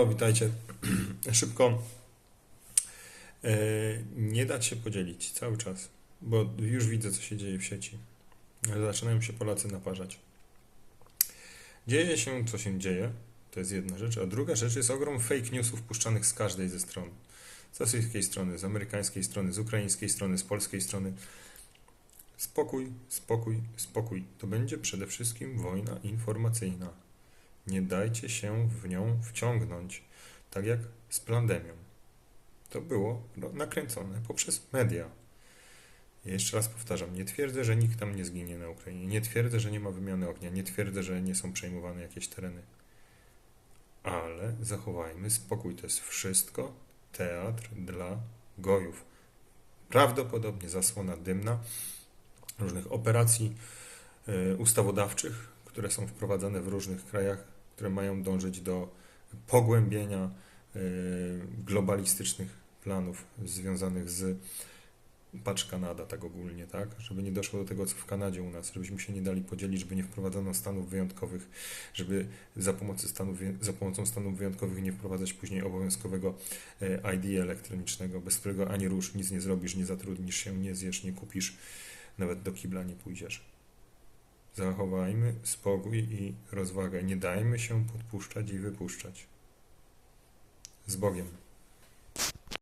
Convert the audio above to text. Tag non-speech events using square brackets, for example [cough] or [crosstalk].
halo, witajcie. [clears throat] Szybko. E, Nie dać się podzielić cały czas, bo już widzę, co się dzieje w sieci. Zaczynają się Polacy naparzać. Dzieje się, co się dzieje, to jest jedna rzecz, a druga rzecz jest ogrom fake newsów puszczanych z każdej ze stron. Z rosyjskiej strony, z amerykańskiej strony, z ukraińskiej strony, z polskiej strony. Spokój, spokój, spokój. To będzie przede wszystkim wojna informacyjna. Nie dajcie się w nią wciągnąć, tak jak z pandemią. To było no, nakręcone poprzez media. Jeszcze raz powtarzam, nie twierdzę, że nikt tam nie zginie na Ukrainie, nie twierdzę, że nie ma wymiany ognia, nie twierdzę, że nie są przejmowane jakieś tereny. Ale zachowajmy spokój, to jest wszystko teatr dla gojów. Prawdopodobnie zasłona dymna różnych operacji y, ustawodawczych, które są wprowadzane w różnych krajach, które mają dążyć do pogłębienia y, globalistycznych planów związanych z patrz Kanada tak ogólnie, tak? Żeby nie doszło do tego, co w Kanadzie u nas, żebyśmy się nie dali podzielić, żeby nie wprowadzono stanów wyjątkowych, żeby za, pomocą stanów, za pomocą stanów wyjątkowych nie wprowadzać później obowiązkowego e, ID elektronicznego, bez którego ani rusz, nic nie zrobisz, nie zatrudnisz się, nie zjesz, nie kupisz, nawet do kibla nie pójdziesz. Zachowajmy spokój i rozwagę. Nie dajmy się podpuszczać i wypuszczać. Z Bogiem.